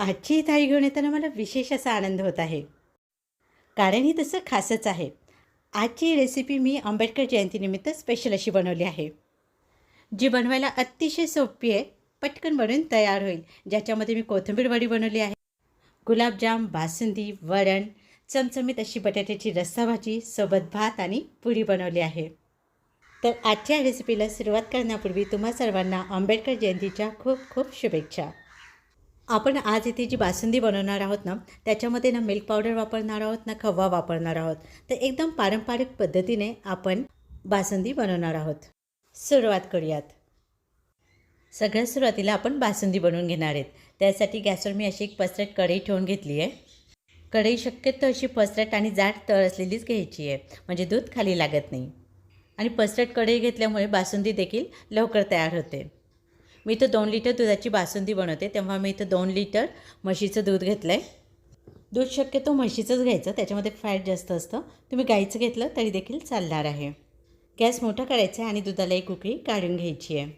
आजची ही थाळी घेऊन येताना मला विशेष असा आनंद होत आहे. कारण ही तसं खासच आहे. आजची रेसिपी मी आंबेडकर जयंतीनिमित्त स्पेशल अशी बनवली आहे. जी बनवायला अतिशय सोपी आहे पटकन बनवून तयार होईल. ज्याच्यामध्ये मी कोथिंबीर वडी बनवली आहे गुलाबजाम बासुंदी वरण चमचमीत अशी बटाट्याची रस्सा भाजी सोबत भात आणि पुरी बनवली आहे. तर आजच्या रेसिपीला सुरुवात करण्यापूर्वी तुम्हा सर्वांना आंबेडकर जयंतीच्या खूप खूप शुभेच्छा. आपण आज इथे जी बासुंदी बनवणार आहोत ना त्याच्यामध्ये ना मिल्क पावडर वापरणार आहोत ना खवा वापरणार आहोत. तर एकदम पारंपरिक पद्धतीने आपण बासुंदी बनवणार आहोत. सुरुवात करूयात. सगळ्यात सुरुवातीला आपण बासुंदी बनवून घेणार आहेत. त्यासाठी गॅसवर मी अशी एक पसरट कढई ठेवून घेतली आहे. कढई शक्यतो अशी पसरट आणि जाड तळ असलेलीच घ्यायची आहे म्हणजे दूध खाली लागत नाही. आणि पसरट कढई घेतल्यामुळे बासुंदी देखील लवकर तयार होते. मी इथं दोन लिटर दुधाची बासुंदी बनवते. तेव्हा मी इथं दोन लिटर म्हशीचं दूध घेतलं आहे दूध शक्यतो म्हशीचंच घ्यायचं त्याच्यामध्ये फॅट जास्त असतं. तुम्ही गाईचं घेतलं तरी देखील चालणार आहे. गॅस मोठा करायचा आहे आणि दुधाला एक उकळी काढून घ्यायची आहे.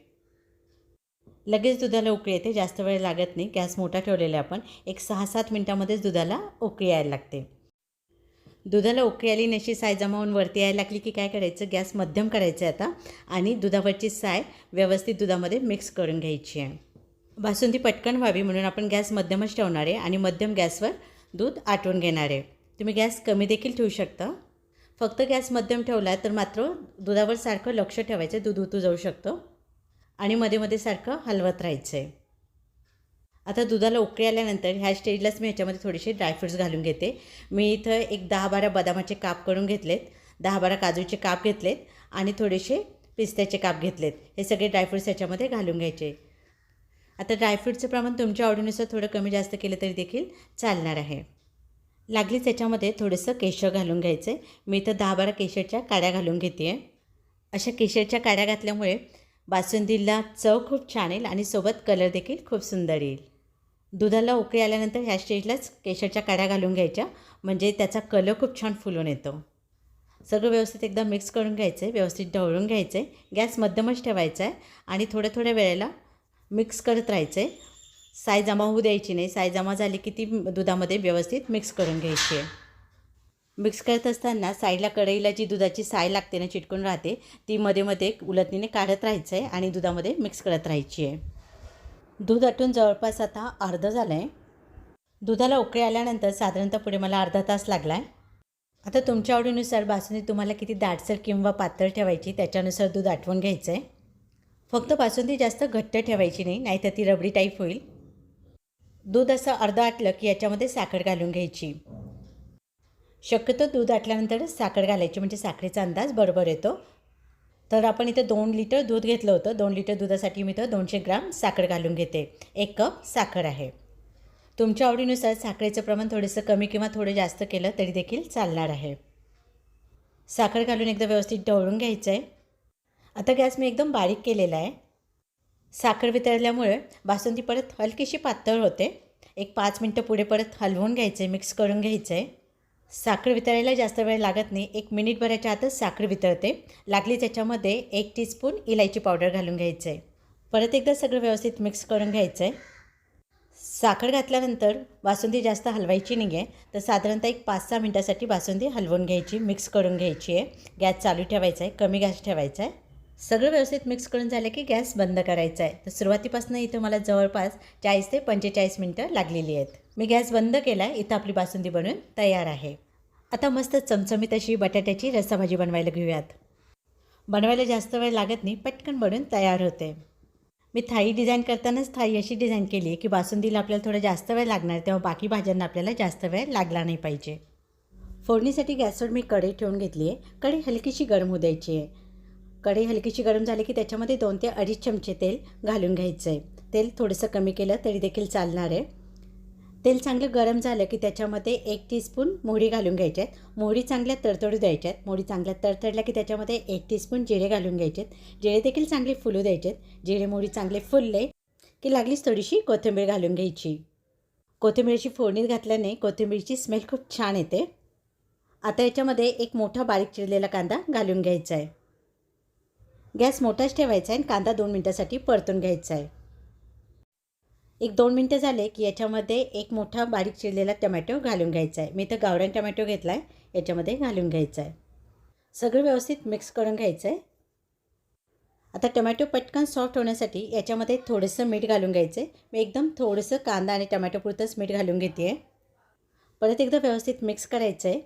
लगेच दुधाला उकळी येते जास्त वेळ लागत नाही. गॅस मोठा ठेवलेला आपण. एक सहा सात मिनटामध्येच दुधाला उकळी यायला लागते. दुधाला उकळी आली नशी साय जमावून वरती यायला लागली की काय करायचं? गॅस मध्यम करायचं आहे आता आणि दुधावरची साय व्यवस्थित दुधामध्ये मिक्स करून घ्यायची आहे. बासुंदी पटकन व्हावी म्हणून आपण गॅस मध्यमच ठेवणार आहे आणि मध्यम गॅसवर दूध आटवून घेणार आहे. तुम्ही गॅस कमी देखील ठेवू शकता. फक्त गॅस मध्यम ठेवला तर मात्र दुधावर सारखं लक्ष ठेवायचं दूध उतू जाऊ शकतं आणि मध्ये मध्ये सारखं हलवत राहायचं आहे आता दुधाला उकळी आल्यानंतर ह्या स्टेजलाच मी ह्याच्यामध्ये थोडेसे ड्रायफ्रूट्स घालून घेते. मी इथं एक दहा बारा बदामाचे काप करून घेतलेत. दहा बारा काजूचे काप घेतलेत आणि थोडेसे पिस्त्याचे काप घेतलेत. हे सगळे ड्रायफ्रूट्स ह्याच्यामध्ये घालून घ्यायचे. आता ड्रायफ्रूटचं प्रमाण तुमच्या आवडीनुसार थोडं कमी जास्त केलं तरी देखील चालणार आहे. लागलीच त्याच्यामध्ये थोडंसं केशर घालून घ्यायचं. आहे मी इथं दहा बारा केशरच्या काड्या घालून घेते आहे अशा केशरच्या काड्या घातल्यामुळे बासुंदीला चव खूप छान येईल आणि सोबत कलर देखील खूप सुंदर येईल. दुधाला उकळी आल्यानंतर ह्या स्टेजलाच केशरच्या काड्या घालून घ्यायच्या. म्हणजे त्याचा कलर खूप छान फुलून येतो. सगळं व्यवस्थित एकदा मिक्स करून घ्यायचं आहे व्यवस्थित ढवळून घ्यायचं आहे गॅस मध्यमच ठेवायचा आहे आणि थोड्या थोड्या वेळेला मिक्स करत राहायचं आहे साय जमा होऊ द्यायची नाही. साय जमा झाली की ती दुधामध्ये व्यवस्थित मिक्स करून घ्यायची आहे. मिक्स करत असताना साईडला कढईला जी दुधाची साय लागते ना चिटकून राहते ती मध्ये मध्ये उलटणीने काढत राहायचं आहे आणि दुधामध्ये मिक्स करत राहायची आहे. दूध आटून जवळपास आता अर्धं झालं आहे दुधाला उकळी आल्यानंतर साधारणतः पुढे मला अर्धा तास लागला आहे आता तुमच्या आवडीनुसार बासुंदी तुम्हाला किती दाटसर किंवा पातळ ठेवायची त्याच्यानुसार दूध आटवून घ्यायचं आहे फक्त बासुंदी जास्त घट्ट ठेवायची नाही नाहीतर ती रबडी टाईप होईल. दूध असं अर्धं आटलं की याच्यामध्ये साखर घालून घ्यायची. शक्यतो दूध आटल्यानंतरच साखर घालायची म्हणजे साखरेचा अंदाज बरोबर येतो. तर आपण इथं दोन लिटर दूध घेतलं होतं. दोन लिटर दुधासाठी मी इथं दोनशे ग्राम साखर घालून घेते. एक कप साखर आहे. तुमच्या आवडीनुसार साखरेचं प्रमाण थोडंसं कमी किंवा थोडं जास्त केलं तरी देखील चालणार आहे. साखर घालून एकदा व्यवस्थित ढवळून घ्यायचं आहे आता गॅस मी एकदम बारीक केलेला आहे. साखर वितळल्यामुळे बासुंदी परत हलकीशी पातळ होते. एक पाच मिनटं पुढे परत हलवून घ्यायचं आहे मिक्स करून घ्यायचं आहे साखर वितळायला जास्त वेळ लागत नाही. एक मिनिटभराच्या आतच साखर वितळते. लागली त्याच्यामध्ये एक टीस्पून इलायची पावडर घालून घ्यायचं आहे परत एकदा सगळं व्यवस्थित मिक्स करून घ्यायचं आहे साखर घातल्यानंतर बासुंदी जास्त हलवायची नाही आहे तर साधारणतः एक पाच सहा मिनटासाठी बासुंदी हलवून घ्यायची मिक्स करून घ्यायची आहे गॅस चालू ठेवायचा आहे कमी गॅस ठेवायचा आहे सगळं व्यवस्थित मिक्स करून झालं की गॅस बंद करायचा आहे. तर सुरुवातीपासून इथं मला जवळपास चाळीस ते पंचेचाळीस मिनटं लागलेली आहेत. मी गॅस बंद केला आहे इथं आपली बासुंदी बनवून तयार आहे. आता मस्त चमचमीत अशी बटाट्याची रस्साभाजी बनवायला घेऊयात. बनवायला जास्त वेळ लागत नाही पटकन बनवून तयार होते. मी थाळी डिझाईन करतानाच थाळी अशी डिझाईन केली की बासुंदीला आपल्याला थोडा जास्त वेळ लागणार तेव्हा बाकी भाज्यांना आपल्याला जास्त वेळ लागला नाही पाहिजे. फोडणीसाठी गॅसवर मी कढई ठेवून घेतली आहे. कढई हलकीशी गरम होऊ द्यायची आहे. कढई हलकीशी गरम झाली की त्याच्यामध्ये दोन ते अडीच चमचे तेल घालून घ्यायचं आहे तेल थोडंसं कमी केलं तरी देखील चालणार आहे. तेल चांगलं गरम झालं की त्याच्यामध्ये एक टीस्पून मोहरी घालून घ्यायच्या आहेत मोहरी चांगल्या तडतडू द्यायच्या आहेत मोहरी चांगल्या तडतडल्या की त्याच्यामध्ये एक टीस्पून जिरे घालून घ्यायचे आहेत जिरे देखील चांगले फुलू द्यायचे आहेत जिरे मोहरी चांगले फुलले की लागलीच थोडीशी कोथिंबीर घालून घ्यायची. कोथिंबीरची फोडणीत घातल्याने कोथिंबीरची स्मेल खूप छान येते. आता याच्यामध्ये एक मोठा बारीक चिरलेला कांदा घालून घ्यायचा आहे गॅस मोठाच ठेवायचा आहे आणि कांदा दोन मिनटासाठी परतून घ्यायचा आहे. एक दोन मिनटं झाले की याच्यामध्ये एक मोठा बारीक चिरलेला टमॅटो घालून घ्यायचा आहे. मी तर गावरान टमॅटो घेतला आहे याच्यामध्ये घालून घ्यायचा आहे. सगळं व्यवस्थित मिक्स करून घ्यायचं आहे. आता टमॅटो पटकन सॉफ्ट होण्यासाठी याच्यामध्ये थोडंसं मीठ घालून घ्यायचं आहे. मी एकदम थोडंसं कांदा आणि टमॅटोपुरतंच मीठ घालून घेते आहे. परत एकदा व्यवस्थित मिक्स करायचं आहे.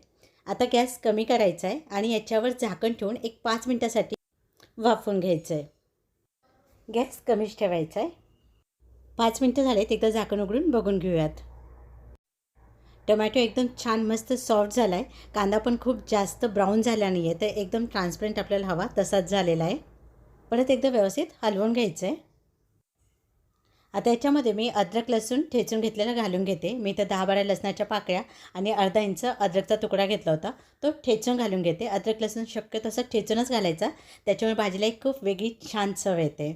आता गॅस कमी करायचा आहे आणि याच्यावर झाकण ठेवून एक पाच मिनटासाठी वाफवून घ्यायचं आहे गॅस कमीच ठेवायचा आहे पाच मिनटं झालेत एकदा झाकण उघडून बघून घेऊयात. टोमॅटो एकदम छान मस्त सॉफ्ट झाला आहे कांदा पण खूप जास्त ब्राऊन झाला नाही आहे तर एकदम ट्रान्सपरंट आपल्याला हवा तसाच झालेला आहे. परत एकदा व्यवस्थित हलवून घ्यायचं आहे आता याच्यामध्ये मी अद्रक लसूण ठेचून घेतलेला घालून घेते. मी तर दहा बारा लसणाच्या पाकळ्या आणि अर्धा इंच अद्रकचा तुकडा घेतला होता. तो ठेचून घालून घेते. अद्रक लसूण शक्य तसं ठेचूनच घालायचा. त्याच्यामुळे भाजीला एक खूप वेगळी छान चव येते.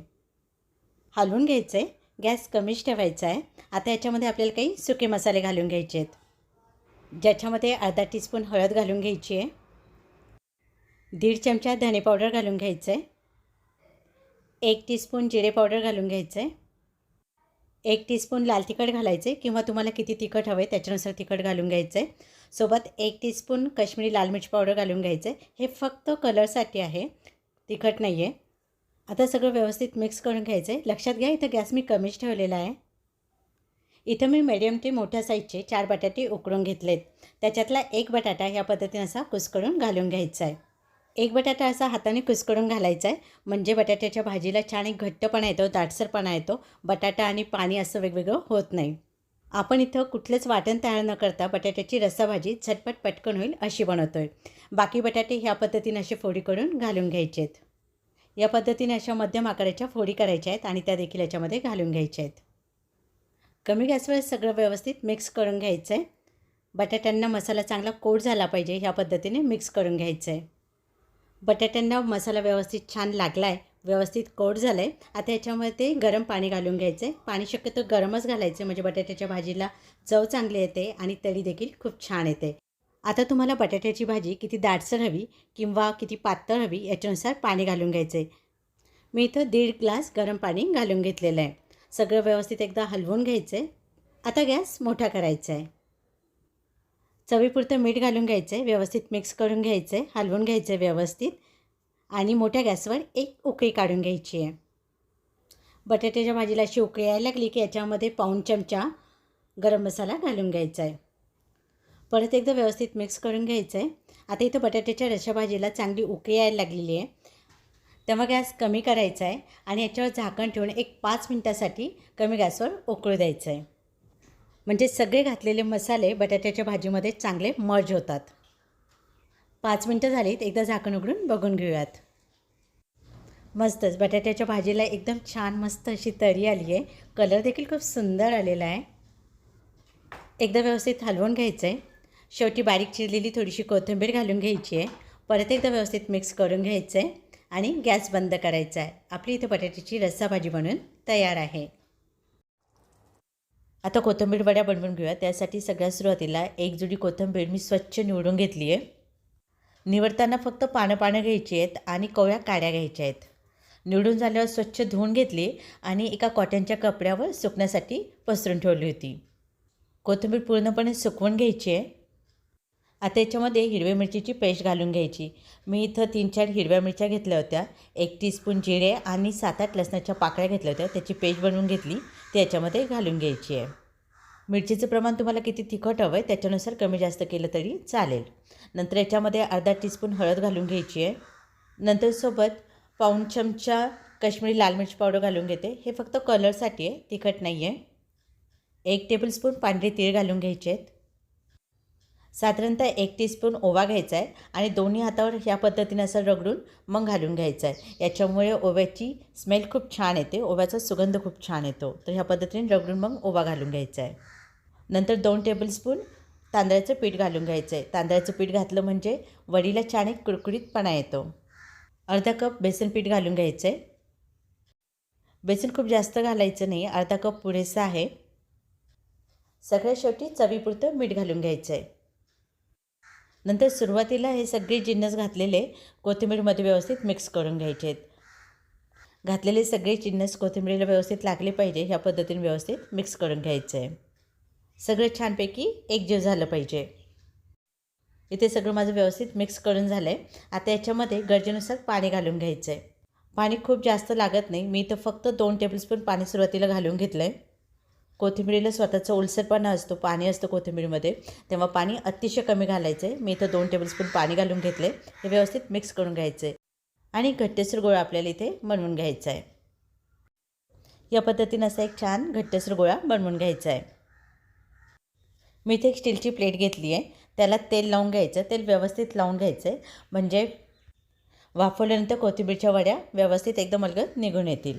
हलवून घ्यायचं आहे गॅस कमीच ठेवायचा आहे आता याच्यामध्ये आपल्याला काही सुके मसाले घालून घ्यायचे आहेत. ज्याच्यामध्ये अर्धा टीस्पून हळद घालून घ्यायची आहे. दीड चमचा धने पावडर घालून घ्यायचं आहे एक टीस्पून जिरे पावडर घालून घ्यायचं आहे एक टीस्पून लाल तिखट घालायचं आहे किंवा तुम्हाला किती तिखट हवं आहे त्याच्यानुसार तिखट घालून घ्यायचं. आहे सोबत एक टीस्पून काश्मीरी लाल मिरची पावडर घालून घ्यायचं. आहे हे फक्त कलरसाठी आहे. तिखट नाही आहे आता सगळं व्यवस्थित मिक्स करून घ्यायचं. आहे लक्षात घ्या इथं गॅस मी कमीच ठेवलेला आहे. इथं मी मिडियम ते मोठ्या साईजचे चार बटाटे उकडून घेतलेत. त्याच्यातला एक बटाटा ह्या पद्धतीने असा कुसकडून घालून घ्यायचा आहे. एक बटाटा असा हाताने कुसकडून घालायचा आहे. म्हणजे बटाट्याच्या भाजीला छान एक घट्टपणा येतो दाटसरपणा येतो. बटाटा आणि पाणी असं वेगवेगळं होत नाही. आपण इथं कुठलंच वाटण तयार न करता बटाट्याची रसाभाजी झटपट पटकन होईल अशी बनवतो आहे बाकी बटाटे ह्या पद्धतीने असे फोडी करून घालून घ्यायचे आहेत. या पद्धतीने अशा मध्यम आकाराच्या फोडी करायच्या आहेत आणि त्या देखील याच्यामध्ये घालून घ्यायच्या आहेत. कमी गॅसवर सगळं व्यवस्थित मिक्स करून घ्यायचं आहे बटाट्यांना मसाला चांगला कोट झाला पाहिजे ह्या पद्धतीने मिक्स करून घ्यायचं आहे बटाट्यांना मसाला व्यवस्थित छान लागला आहे व्यवस्थित कोट झालं आहे आता याच्यामध्ये गरम पाणी घालून घ्यायचं आहे पाणी शक्यतो गरमच घालायचं म्हणजे बटाट्याच्या भाजीला चव चांगली येते आणि तरी देखील खूप छान येते. आता तुम्हाला बटाट्याची भाजी किती दाटसर हवी किंवा किती पातळ हवी याच्यानुसार पाणी घालून घ्यायचं आहे मी इथं दीड ग्लास गरम पाणी घालून घेतलेलं आहे. सगळं व्यवस्थित एकदा हलवून घ्यायचं आहे आता गॅस मोठा करायचा आहे चवीपुरतं मीठ घालून घ्यायचं आहे व्यवस्थित मिक्स करून घ्यायचं आहे हलवून घ्यायचं आहे व्यवस्थित. आणि मोठ्या गॅसवर एक उकळी काढून घ्यायची आहे. बटाट्याच्या भाजीला अशी उकळी यायला लागली की याच्यामध्ये पाऊण चमचा गरम मसाला घालून घ्यायचा आहे. परत एकदा व्यवस्थित मिक्स करून घ्यायचं आहे. आता इथं बटाट्याच्या रशा भाजीला चांगली उकळी यायला लागलेली आहे. तेव्हा गॅस कमी करायचा आहे आणि याच्यावर झाकण ठेवून एक पाच मिनटासाठी कमी गॅसवर उकळू द्यायचं आहे. म्हणजे सगळे घातलेले मसाले बटाट्याच्या भाजीमध्ये चांगले मर्ज होतात. पाच मिनटं झालीत एकदा झाकण उघडून बघून घेऊयात. मस्तच बटाट्याच्या भाजीला एकदम छान मस्त अशी तरी आली आहे. कलर देखील खूप सुंदर आलेला आहे. एकदा व्यवस्थित हलवून घ्यायचं आहे शेवटी बारीक चिरलेली थोडीशी कोथिंबीर घालून घ्यायची आहे. परत एकदा व्यवस्थित मिक्स करून घ्यायचं आहे आणि गॅस बंद करायचा आहे आपली इथे बटाट्याची रस्सा भाजी बनवून तयार आहे. आता कोथंबीर वड्या बनवून घेऊया. त्यासाठी सगळ्यात सुरुवातीला एक जुडी कोथिंबीर मी स्वच्छ निवडून घेतली आहे. निवडताना फक्त पानं पानं घ्यायची आहेत आणि कवळ्या काड्या घ्यायच्या आहेत. निवडून झाल्यावर स्वच्छ धुवून घेतली आणि एका कॉटनच्या कपड्यावर सुकण्यासाठी पसरून ठेवली होती. कोथिंबीर पूर्णपणे सुकवून घ्यायची आहे. आता याच्यामध्ये हिरव्या मिरचीची पेस्ट घालून घ्यायची. मी इथं तीन चार हिरव्या मिरच्या घेतल्या होत्या. एक टीस्पून जिरे आणि सात आठ लसणाच्या पाकळ्या घेतल्या होत्या. त्याची पेस्ट बनवून घेतली. ती याच्यामध्ये घालून घ्यायची आहे. मिरचीचं प्रमाण तुम्हाला किती तिखट हवं आहे त्याच्यानुसार कमी जास्त केलं तरी चालेल. नंतर याच्यामध्ये अर्धा टीस्पून हळद घालून घ्यायची आहे. नंतर सोबत पाऊण चमचा काश्मीरी लाल मिरची पावडर घालून घेते. हे फक्त कलरसाठी आहे तिखट नाही आहे एक टेबलस्पून पांढरे तीळ घालून घ्यायचे आहेत. साधारणतः एक टीस्पून ओवा घ्यायचा आहे आणि दोन्ही हातावर ह्या पद्धतीने असं रगडून मग घालून घ्यायचं आहे. याच्यामुळे ओव्याची स्मेल खूप छान येते ओव्याचा सुगंध खूप छान येतो. तर ह्या पद्धतीने रगडून मग ओवा घालून घ्यायचा आहे. नंतर दोन टेबलस्पून तांदळाचं पीठ घालून घ्यायचं आहे तांदळाचं पीठ घातलं म्हणजे वडीला छान एक कुरकुरीतपणा येतो. अर्धा कप बेसन पीठ घालून घ्यायचं आहे बेसन खूप जास्त घालायचं नाही अर्धा कप पुरेसा आहे. सगळ्या शेवटी चवीपुरतं मीठ घालून घ्यायचं आहे नंतर सुरुवातीला हे सगळे जिन्नस घातलेले कोथिंबीरमध्ये व्यवस्थित मिक्स करून घ्यायचे आहेत घातलेले सगळे जिन्नस कोथिंबीरीला व्यवस्थित लागले पाहिजे ह्या पद्धतीने व्यवस्थित मिक्स करून घ्यायचं आहे सगळं छानपैकी एकजीव झालं पाहिजे. इथे सगळं माझं व्यवस्थित मिक्स करून झालं आहे आता याच्यामध्ये गरजेनुसार पाणी घालून घ्यायचं आहे पाणी खूप जास्त लागत नाही. मी इथं फक्त दोन टेबलस्पून पाणी सुरुवातीला घालून घेतलं आहे कोथिंबीरीला स्वतःचं ओलसरपणा असतो पाणी असतं कोथिंबीरीमध्ये. तेव्हा पाणी अतिशय कमी घालायचं आहे मी इथं दोन टेबलस्पून पाणी घालून घेतले हे व्यवस्थित मिक्स करून घ्यायचं आहे आणि घट्टेसर गोळा आपल्याला इथे बनवून घ्यायचा आहे या पद्धतीनं असा एक छान घट्टेसर गोळा बनवून घ्यायचा आहे मी इथे एक स्टीलची प्लेट घेतली आहे. त्याला तेल लावून घ्यायचं तेल व्यवस्थित लावून घ्यायचं आहे म्हणजे वाफवल्यानंतर कोथिंबीरच्या वड्या व्यवस्थित एकदम अलगद निघून येतील.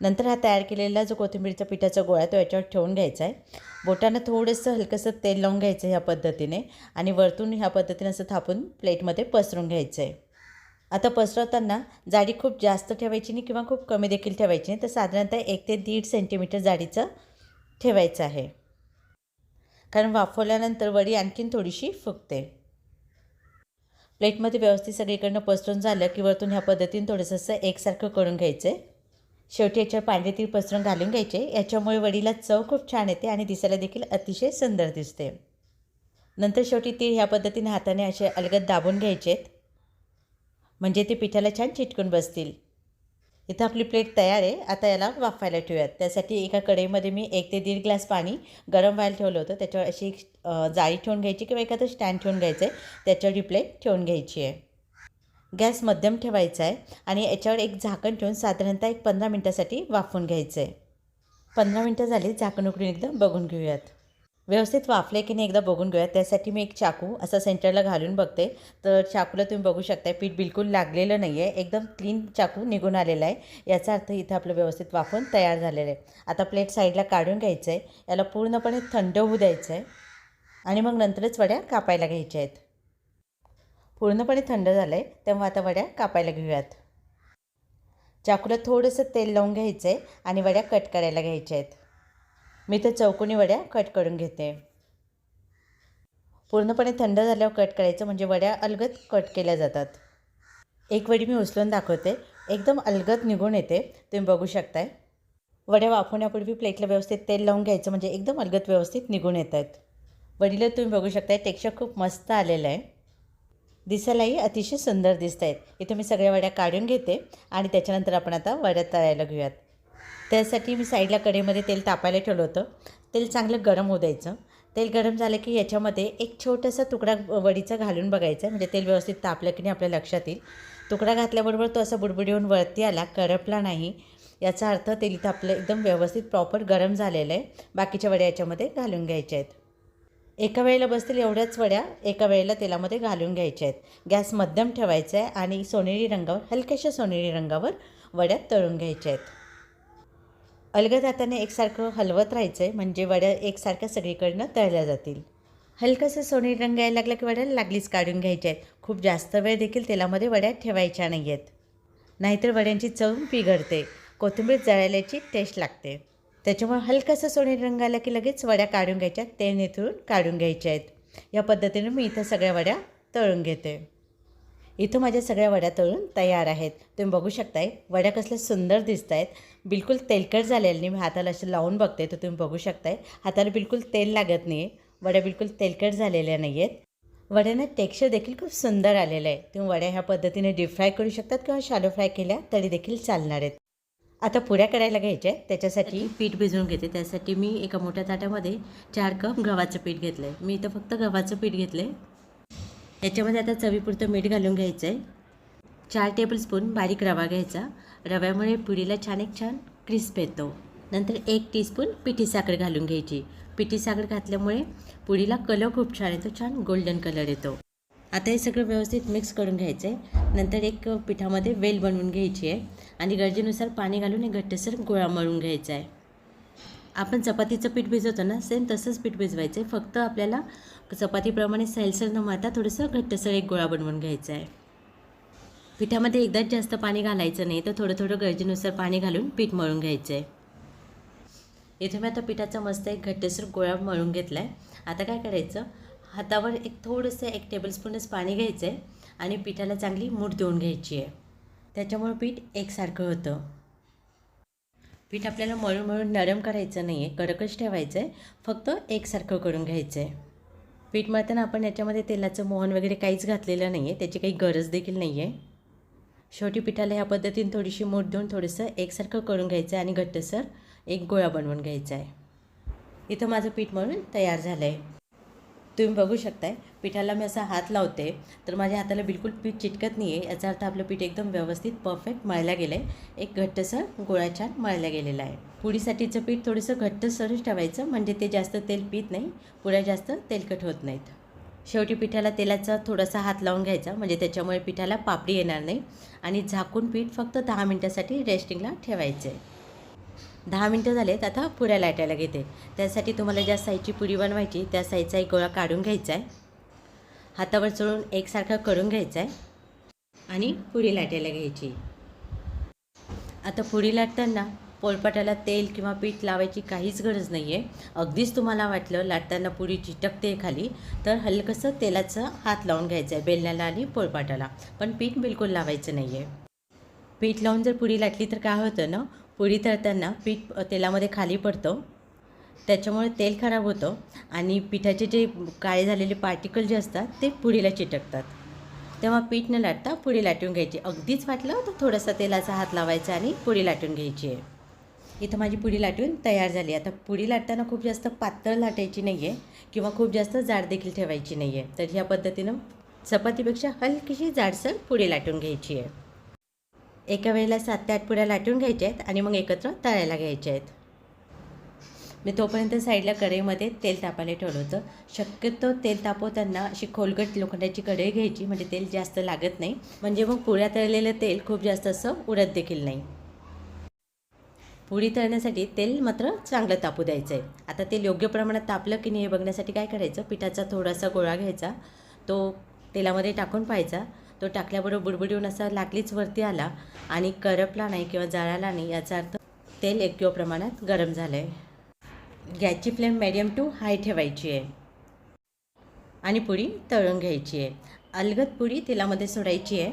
नंतर हा तयार केलेला जो कोथिंबीरचा पिठाचा गोळा तो याच्यावर ठेवून घ्यायचा आहे बोटानं थोडंसं हलकंसं तेल लावून घ्यायचं ह्या पद्धतीने आणि वरतून ह्या पद्धतीने असं थापून प्लेटमध्ये पसरून घ्यायचं आहे आता पसरवताना जाडी खूप जास्त ठेवायची नाही किंवा खूप कमी देखील ठेवायची नाही तर साधारणतः एक ते दीड सेंटीमीटर जाडीचं ठेवायचं आहे. कारण वाफवल्यानंतर वडी आणखीन थोडीशी फुगते. प्लेटमध्ये व्यवस्थित सगळीकडनं पसरून झालं की वरतून ह्या पद्धतीने थोडंसं असं एकसारखं करून घ्यायचं. आहे शेवटी याच्यावर पांढरे तीळ पसरून घालून घ्यायचे. याच्यामुळे वडीला चव खूप छान येते आणि दिसायला देखील अतिशय सुंदर दिसते. नंतर शेवटी तीळ ह्या पद्धतीने हाताने असे अलगद दाबून घ्यायचे आहेत म्हणजे ते पिठाला छान चिटकून बसतील. इथं आपली प्लेट तयार आहे. आता याला वाफायला ठेवूयात. त्यासाठी एका कढईमध्ये मी एक ते दीड ग्लास पाणी गरम व्हायला ठेवलं होतं. त्याच्यावर अशी एक जाळी ठेवून घ्यायची किंवा एखादं स्टँड ठेवून घ्यायचं आहे. त्याच्यावर ही प्लेट ठेवून घ्यायची आहे. गॅस मध्यम ठेवायचा आहे आणि याच्यावर एक झाकण ठेवून साधारणतः एक पंधरा मिनटासाठी वाफवून घ्यायचं आहे. पंधरा मिनटं झाली झाकण उकडून एकदम बघून घेऊयात. व्यवस्थित वाफले की नाही एकदा बघून घेऊयात त्यासाठी मी एक चाकू असा सेंटरला घालून बघते. तर चाकूला तुम्ही बघू शकता पीठ बिलकुल लागलेलं नाही आहे एकदम क्लीन चाकू निघून आलेला आहे. याचा अर्थ इथं आपलं व्यवस्थित वाफून तयार झालेलं आहे. आता प्लेट साईडला काढून घ्यायचं आहे याला पूर्णपणे थंड होऊ द्यायचं आहे आणि मग नंतरच वड्या कापायला घ्यायच्या आहेत. पूर्णपणे थंड झालं आहे तेव्हा आता वड्या कापायला घेऊयात. चाकूला थोडंसं तेल लावून घ्यायचं आहे आणि वड्या कट करायला घ्यायच्या आहेत. मी तर चौकोनी वड्या कट करून घेते. पूर्णपणे थंड झाल्यावर कट करायचं म्हणजे वड्या अलगद कट केल्या जातात. एक वडी मी उचलून दाखवते. एकदम अलगद निघून येते. तुम्ही बघू शकताय. वड्या वाफवण्यापूर्वी प्लेटला व्यवस्थित तेल लावून घ्यायचं म्हणजे एकदम अलगद व्यवस्थित निघून येत आहेत वडीला तुम्ही बघू शकताय टेक्स्चर खूप मस्त आलेलं आहे. दिसायलाही अतिशय सुंदर दिसत आहेत इथे मी सगळ्या वड्या काढून घेते आणि त्याच्यानंतर आपण आता वड्या तळायला घेऊयात. त्यासाठी मी साईडला कढईमध्ये तेल तापायला ठेवलं होतं. तेल चांगलं गरम होऊ द्यायचं. तेल गरम झालं की याच्यामध्ये एक छोटासा तुकडा वडीचा घालून बघायचा म्हणजे तेल व्यवस्थित तापलं की नाही आपल्या लक्षात येईल. तुकडा घातल्याबरोबर तो असा बुडबुडी होऊन वरती आला करपला नाही. याचा अर्थ तेल इथं आपलं एकदम व्यवस्थित प्रॉपर गरम झालेलं आहे. बाकीच्या वड्या याच्यामध्ये घालून घ्यायच्या आहेत. एका वेळेला बसतील एवढ्याच वड्या एका वेळेला तेलामध्ये घालून घ्यायच्या आहेत. गॅस मध्यम ठेवायचा आहे आणि सोनेरी रंगावर हलक्याशा सोनेरी रंगावर वड्या तळून घ्यायच्या आहेत. अलगद हाताने एकसारखं हलवत राहायचं आहे म्हणजे वड्या एकसारख्या सगळीकडनं तळल्या जातील. हलकंसं सोनेरी रंग यायला लागला की वड्या लागलीच काढून घ्यायच्या आहेत. खूप जास्त वेळ देखील तेलामध्ये वड्या ठेवायच्या नाही आहेत नाहीतर वड्यांची चव बिघडते. कोथिंबीर जळायल्याची टेस्ट लागते. त्याच्यामुळे हलकंसं सोनेरी रंग आला की लगेच वड्या काढून घ्यायच्या तेल निथळून काढून घ्यायच्या आहेत. या पद्धतीने मी इथं सगळ्या वड्या तळून घेते. इथं माझ्या सगळ्या वड्या तळून तयार आहेत. तुम्ही बघू शकताय वड्या कसल्या सुंदर दिसत आहेत बिलकुल तेलकट झालेल्या नाही. मी हाताला असं लावून बघते तर तुम्ही बघू शकताय. हाताला बिलकुल तेल लागत नाही. आहे वड्या बिलकुल तेलकट झालेल्या नाही आहेत वड्यांना टेक्स्चर देखील खूप सुंदर आलेलं आहे. तुम्ही वड्या ह्या पद्धतीने डीप फ्राय करू शकतात किंवा शालो फ्राय केल्या तरी देखील चालणार आहेत. आता पुऱ्या करायला घ्यायच्या आहेत. त्याच्यासाठी पीठ भिजवून घेते. त्यासाठी मी एका मोठ्या ताटामध्ये चार कप गव्हाचं पीठ घेतलं आहे मी इथं फक्त गव्हाचं पीठ घेतलं आहे याच्यामध्ये आता चवीपुरतं मीठ घालून घ्यायचं आहे चार टेबलस्पून बारीक रवा घ्यायचा. रव्यामुळे पुरीला छान एक छान क्रिस्प येतो. नंतर एक टीस्पून पिठी साखर घालून घ्यायची. पिठी साखर घातल्यामुळे पुरीला कलर खूप छान येतो छान गोल्डन कलर येतो. आता हे सगळं व्यवस्थित मिक्स करून घ्यायचं आहे नंतर एक पिठामध्ये वेल बनवून घ्यायची आहे. आणि गरजेनुसार पाणी घालून हे घट्टसर गोळा मळून घ्यायचा आहे आपण चपातीचं पीठ भिजवतो ना सेम तसंच पीठ भिजवायचं आहे फक्त आपल्याला चपातीप्रमाणे सैलसर न मारता थोडंसं घट्टसर एक गोळा बनवून घ्यायचा आहे पिठामध्ये एकदाच जास्त पाणी घालायचं नाही तर थोडं थोडं गरजेनुसार पाणी घालून पीठ मळून घ्यायचं आहे इथे मी आता पिठाचा मस्त एक घट्टसर गोळा मळून घेतला आहे आता काय करायचं? हातावर एक थोडंसं एक टेबलस्पूनच पाणी घ्यायचं आहे आणि पिठाला चांगली मूठ देऊन घ्यायची आहे त्याच्यामुळं पीठ एकसारखं होतं. पीठ आपल्याला मळून मळून नरम करायचं नाही आहे कडकच ठेवायचं आहे फक्त एकसारखं करून घ्यायचं आहे पीठ मळताना आपण याच्यामध्ये तेलाचं मोहन वगैरे काहीच घातलेलं नाही आहे त्याची काही गरज देखील नाही आहे शेवटी पिठाला ह्या पद्धतीने थोडीशी मूठ देऊन थोडंसं एकसारखं करून घ्यायचं आहे आणि घट्टसर एक गोळा बनवून घ्यायचा आहे इथं माझं पीठ मळून तयार झालं आहे तुम्ही बघू शकताय. पिठाला मी असा हात लावते. तर माझ्या हाताला बिलकुल पीठ चिटकत नाही आहे याचा अर्थ आपलं पीठ एकदम व्यवस्थित परफेक्ट मळलं गेलं आहे एक घट्टसर गोळा छान मळला गेलेला आहे पुडीसाठीचं पीठ थोडंसं घट्टसरच ठेवायचं म्हणजे ते जास्त तेल पीत नाही. पुऱ्या जास्त तेलकट होत नाहीत. शेवटी पिठाला तेलाचा थोडासा हात लावून घ्यायचा म्हणजे त्याच्यामुळे पिठाला पापडी येणार नाही. आणि झाकून पीठ फक्त दहा मिनटासाठी रेस्टिंगला ठेवायचं आहे दहा मिनटं झालेत आता पुऱ्या लाटायला घेते. त्यासाठी तुम्हाला ज्या साईजची पुरी बनवायची त्या साईजचा एक गोळा काढून घ्यायचा आहे. हातावर चढून एकसारखा करून घ्यायचा आहे. आणि पुरी लाटायला घ्यायची. आता पुरी लाटताना पोळपाटाला तेल किंवा पीठ लावायची काहीच गरज नाही आहे अगदीच तुम्हाला वाटलं लाटताना पुरी चिटकते खाली तर हलकंसं तेलाचं हात लावून घ्यायचं आहे बेलण्याला आणि पोळपाटाला. पण पीठ बिलकुल लावायचं नाही आहे पीठ लावून जर पुरी लाटली तर काय होतं ना पुरी तळताना पीठ तेलामध्ये खाली पडतं. त्याच्यामुळे तेल खराब होतं आणि पिठाचे जे काळे झालेले पार्टिकल जे असतात ते पुडीला चिटकतात. तेव्हा पीठ न लाटता पुडी लाटून घ्यायची. अगदीच वाटलं तर थोडासा तेलाचा हात लावायचा आणि पुडी लाटून घ्यायची. आहे इथं माझी पुडी लाटून तयार झाली. आता पुडी लाटताना खूप जास्त पातळ लाटायची नाही आहे किंवा खूप जास्त जाड देखील ठेवायची नाही आहे तर ह्या पद्धतीनं चपातीपेक्षा हलकीशी जाडसर पुडी लाटून घ्यायची आहे. एका वेळेला सात ते आठ पुड्या लाटून घ्यायच्या आहेत आणि मग एकत्र तळायला घ्यायच्या आहेत मी तोपर्यंत साईडला कढईमध्ये तेल तापायला ठेवलं होतं. शक्यतो तेल तापवताना अशी खोलगट लोखंडाची कढई घ्यायची म्हणजे तेल जास्त लागत नाही. म्हणजे मग पुऱ्या तळलेलं तेल खूप जास्त असं उडत देखील नाही. पुडी तळण्यासाठी तेल मात्र चांगलं तापू द्यायचं आहे आता तेल योग्य प्रमाणात तापलं की नाही हे बघण्यासाठी काय करायचं? पिठाचा थोडासा गोळा घ्यायचा. तो तेलामध्ये टाकून पाहायचा. तो टाकल्याबरोबर बुडबुडून असा लागलीच वरती आला आणि करपला नाही किंवा जाळाला नाही याचा अर्थ तेल एक किलो प्रमाणात गरम झालं आहे गॅसची फ्लेम मेडियम टू हाय ठेवायची आहे. आणि पुडी तळून घ्यायची आहे. अलगद पुडी तेलामध्ये सोडायची आहे.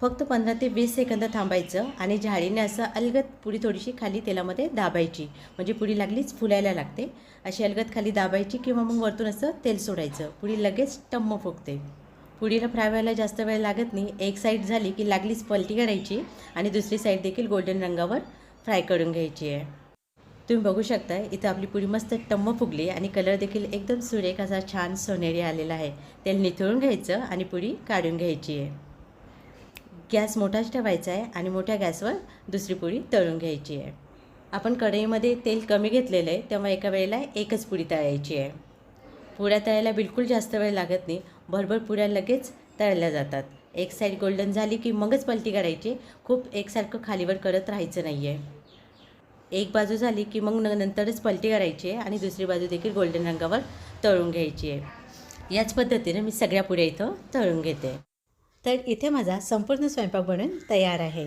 फक्त पंधरा ते वीस सेकंद थांबायचं आणि झाडीने असं अलगद पुडी थोडीशी खाली तेलामध्ये दाबायची. म्हणजे पुडी लागलीच फुलायला लागते. अशी अलगद खाली दाबायची किंवा मग वरतून असं तेल सोडायचं. पुडी लगेच टम्म फुगते. पुडीला फ्राय व्हायला जास्त वेळ लागत नाही. एक साईड झाली की लागलीच पलटी करायची आणि दुसरी साईड देखील गोल्डन रंगावर फ्राय करून घ्यायची आहे. तुम्ही बघू शकता इथं आपली पुडी मस्त टम्म फुगली आणि कलर देखील एकदम सुरेख असा छान सोनेरी आलेला आहे. तेल निथळून घ्यायचं आणि पुडी काढून घ्यायची आहे. गॅस मोठाच ठेवायचा आहे आणि मोठ्या गॅसवर दुसरी पुडी तळून घ्यायची आहे. आपण कढईमध्ये तेल कमी घेतलेलं आहे तेव्हा एका वेळेला एकच पुडी तळायची आहे. पुऱ्या तळायला बिलकुल जास्त वेळ लागत नाही. भरभर पुऱ्या लगेच तळल्या जातात. एक साईड गोल्डन झाली की मगच पलटी करायची खूप एकसारखं खालीवर करत राहायचं नाही आहे एक बाजू झाली की मग न नंतरच पलटी करायची आहे आणि दुसरी बाजू देखील गोल्डन रंगावर तळून घ्यायची आहे. याच पद्धतीने मी सगळ्या पुऱ्या इथं तळून घेते. तर इथे माझा संपूर्ण स्वयंपाक बनून तयार आहे.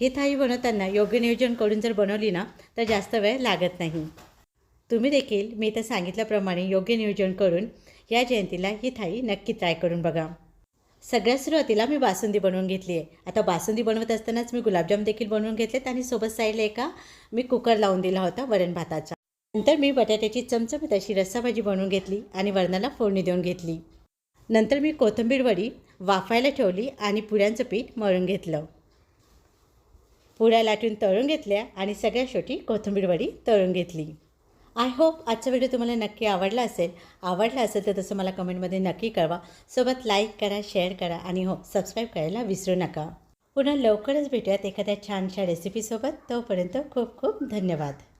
ही थाळी बनवताना योग्य नियोजन करून जर बनवली ना तर जास्त वेळ लागत नाही. तुम्ही देखील मी इथं सांगितल्याप्रमाणे योग्य नियोजन करून या जयंतीला ही थाळी नक्की ट्राय करून बघा. सगळ्यात सुरुवातीला मी बासुंदी बनवून घेतली आहे आता बासुंदी बनवत असतानाच मी गुलाबजाम देखील बनवून घेतलेत आणि सोबत साईडला एका मी कुकर लावून दिला होता वरण भाताचा. नंतर मी बटाट्याची चमचमीत अशी रस्साभाजी बनवून घेतली आणि वरणाला फोडणी देऊन घेतली. नंतर मी कोथिंबीर वडी वाफायला ठेवली आणि पुऱ्यांचं पीठ मळून घेतलं. पुऱ्या लाटून तळून घेतल्या आणि सगळ्या शेवटी कोथिंबीर वडी तळून घेतली. आय होप आजचा व्हिडिओ तुम्हाला नक्की आवडला असेल. आवडला असेल तर तसं मला कमेंटमध्ये नक्की कळवा. सोबत लाईक करा शेअर करा आणि हो सबस्क्राईब करायला विसरू नका. पुन्हा लवकरच भेटूयात एखाद्या छानशा रेसिपीसोबत तोपर्यंत खूप खूप धन्यवाद.